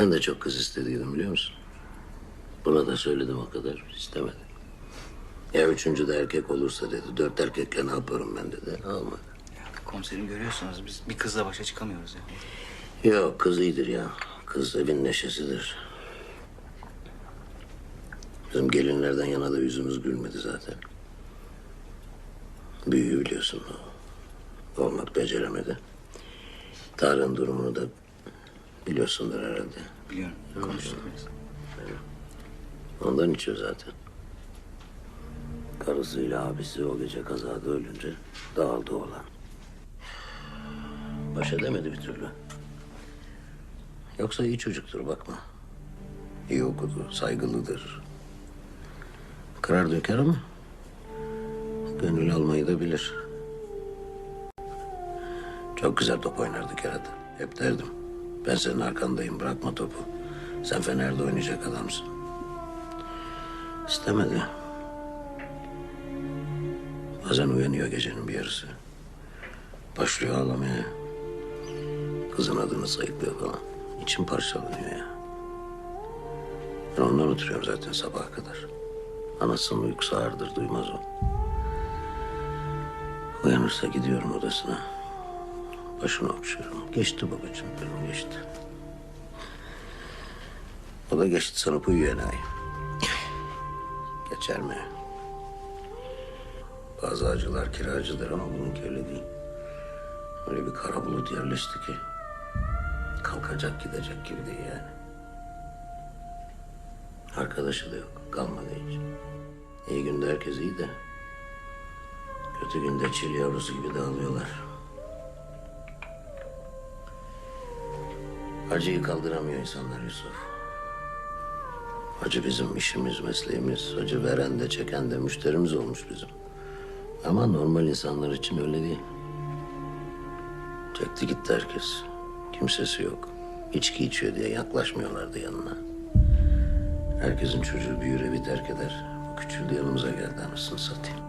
Ben de çok kız istediydim biliyor musun? Buna da söyledim o kadar. istemedi. Ya üçüncü de erkek olursa dedi. Dört erkekle ne yaparım ben dedi. Olmadı. Ya komiserim görüyorsunuz biz bir kızla başa çıkamıyoruz ya. Yok kız iyidir ya. Kız evin neşesidir. Bizim gelinlerden yana da yüzümüz gülmedi zaten. Büyüğü biliyorsun o. Olmak beceremedi. Tarık'ın durumunu da biliyorsundur herhalde. Biliyorum konuştuk biz. Ondan içiyor zaten. Karısıyla abisi o gece kazada ölünce dağıldı oğlan. Baş edemedi bir türlü. Yoksa iyi çocuktur bakma. İyi okudu, saygılıdır. Kırar döker ama gönül almayı da bilir. Çok güzel top oynardı Kerata. Hep derdim. Ben senin arkandayım, bırakma topu. Sen Fener'de oynayacak adamsın. İstemedi. Bazen uyanıyor gecenin bir yarısı. Başlıyor ağlamaya. Kızın adını sayıklıyor falan. İçim parçalanıyor ya. Ben ondan oturuyorum zaten sabaha kadar. Anasının uykusu ağırdır duymaz o. Uyanırsa gidiyorum odasına. Başını okşuyorum. Geçti babacığım benim geçti. O da geçti sanıp uyuyor enayi. Geçer mi? Bazı acılar kiracıdır ama bununki öyle değil. Öyle bir kara bulut yerleşti ki. Kalkacak gidecek gibi değil yani. Arkadaşı da yok. Kalmadı hiç. İyi günde herkes iyi de. Kötü günde çil yavrusu gibi dağılıyorlar. Acıyı kaldıramıyor insanlar Yusuf. Acı bizim işimiz, mesleğimiz. Acı veren de çeken de müşterimiz olmuş bizim. Ama normal insanlar için öyle değil. Çekti gitti herkes. Kimsesi yok. İçki içiyor diye yaklaşmıyorlardı yanına. Herkesin çocuğu büyür evi terk eder. Bu küçüldü yanımıza geldi anasını satayım.